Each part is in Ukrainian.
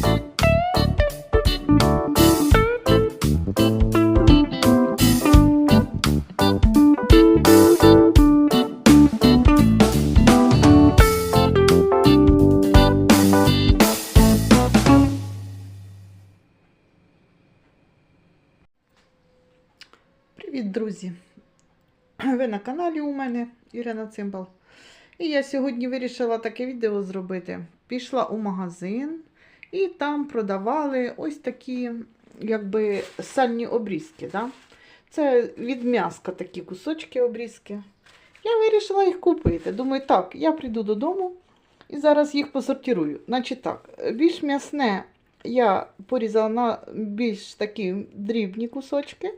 Привіт, друзі! Ви на каналі у мене Ірина Цимбал. І я сьогодні вирішила таке відео зробити. Пішла у магазин і там продавали ось такі, якби сальні обрізки. Да? Це від м'яска такі кусочки обрізки. Я вирішила їх купити. Думаю, так, я прийду додому і зараз їх посортирую. Значить так, більш м'ясне я порізала на більш такі дрібні кусочки.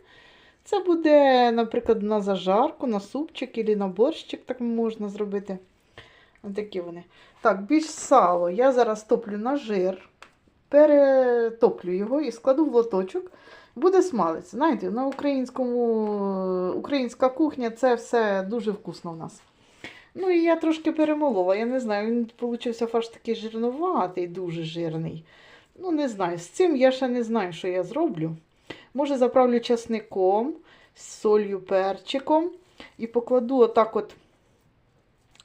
Це буде, наприклад, на зажарку, на супчик або на борщик, так можна зробити. Ось такі вони. Так, більш сало. Я зараз топлю на жир, перетоплю його і складу в лоточок. Буде смалець. Знаєте, на українському українська кухня це все дуже вкусно в нас. Ну і я трошки перемолола. Я не знаю, він получився фарш такий жирноватий, дуже жирний. Ну, не знаю, з цим я ще не знаю, що я зроблю. Може, заправлю часником, солью, перчиком і покладу отак от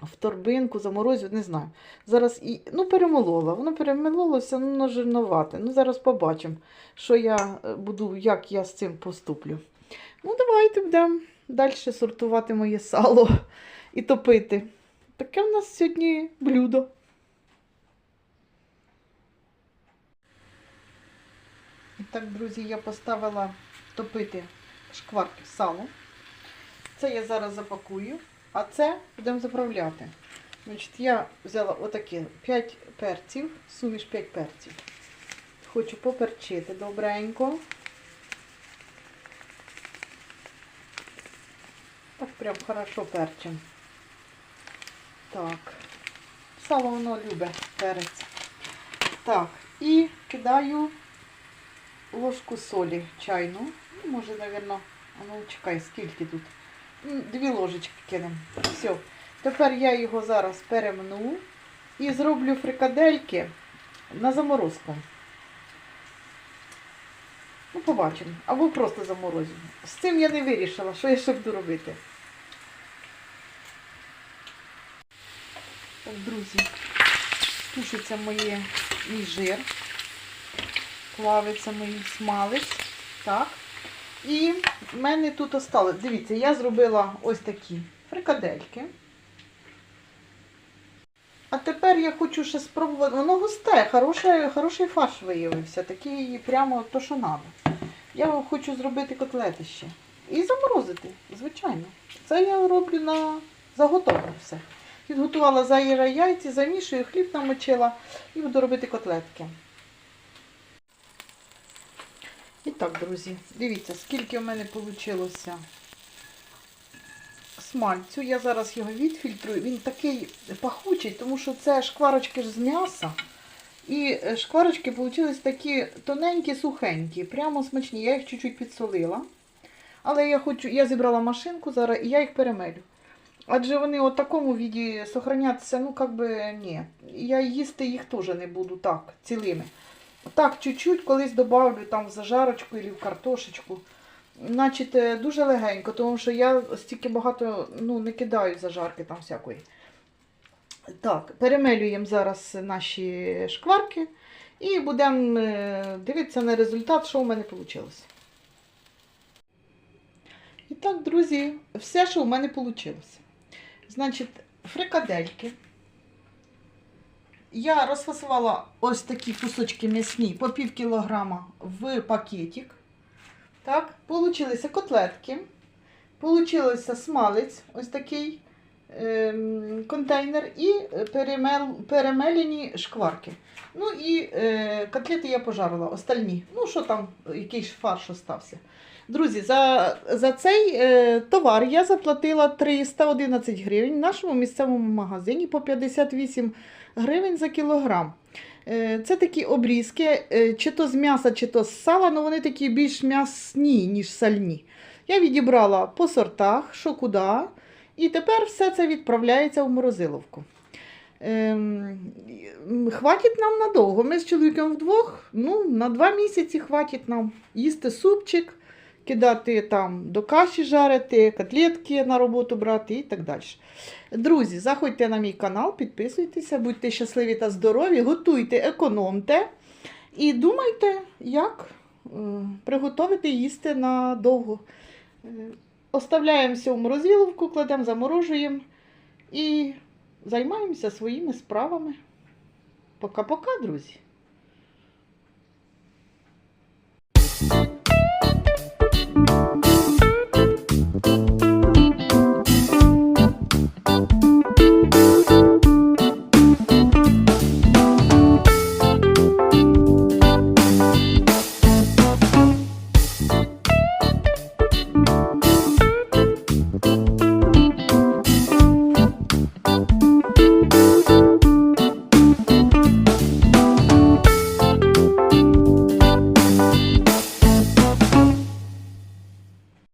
в торбинку, заморозю, не знаю. Зараз і, ну, перемолола. Воно перемололося, ну, воно жирновате. Ну, зараз побачимо, що я е, буду, як я з цим поступлю. Ну, давайте будемо далі сортувати моє сало і топити. Таке в нас сьогодні блюдо. І так, друзі, я поставила топити шкварки сало. Це я зараз запакую, а це будемо заправляти. Значить, Я взяла отакі 5 перців, суміш 5 перців. Хочу поперчити добренько. Так прям хорошо перчим. Так. Сало воно любить перець. Так, і кидаю ложку солі чайну. Ну, може, а ну чекай, скільки тут. Дві ложечки кинемо. Все. Тепер я його зараз перемну і зроблю фрикадельки на заморозку. Ну, побачимо. Або просто заморозю. З цим я не вирішила, що я ще буду робити. Так, друзі, тушиться моє мій жир плавиться мій смалець. Так. І в мене тут осталось. Дивіться, я зробила ось такі фрикадельки. А тепер я хочу ще спробувати. Воно густе, хороший, хороший фарш виявився. Такий прямо то, що треба. Я хочу зробити котлети ще. І заморозити, звичайно. Це я роблю на заготовку все. Підготувала заїра яйці, замішую, хліб намочила і буду робити котлетки. І так, друзі, дивіться, скільки в мене вийшло смальцю. Я зараз його відфільтрую. Він такий пахучий, тому що це шкварочки ж з м'яса. І шкварочки вийшли такі тоненькі, сухенькі, прямо смачні. Я їх чуть-чуть підсолила. Але я хочу, я зібрала машинку зараз і я їх перемелю. Адже вони у такому віді сохранятися, ну, як би, ні. Я їсти їх теж не буду так, цілими. Так, чуть-чуть колись добавлю там в зажарочку або в картошечку. Значить, е, дуже легенько, тому що я стільки багато ну, не кидаю зажарки там всякої. Так, перемелюємо зараз наші шкварки і будемо е, дивитися на результат, що у мене вийшло. І так, друзі, все, що у мене вийшло. Значить, фрикадельки. Я розфасувала ось такі кусочки м'ясні по пів кілограма в пакетик. Так, Получилися котлетки. Получилося смалець, ось такий ем, контейнер, і перемел, перемелені шкварки. Ну і е, котлети я пожарила, остальні. Ну, що там, якийсь фарш остався. Друзі, за за цей е, товар я заплатила 311 гривень в нашому місцевому магазині по 58 гривень за кілограм. Е, це такі обрізки, е, чи то з м'яса, чи то з сала, але вони такі більш м'ясні, ніж сальні. Я відібрала по сортах, що куди. І тепер все це відправляється в морозиловку. Ем, хватить нам надовго. Ми з чоловіком вдвох, ну, на два місяці хватить нам їсти супчик, кидати там до каші жарити, котлетки на роботу брати і так далі. Друзі, заходьте на мій канал, підписуйтеся, будьте щасливі та здорові, готуйте, економте і думайте, як е, приготувати їсти надовго. Е, Оставляємо все в морозиловку, кладемо, заморожуємо і займаємося своїми справами. Пока-пока, друзі!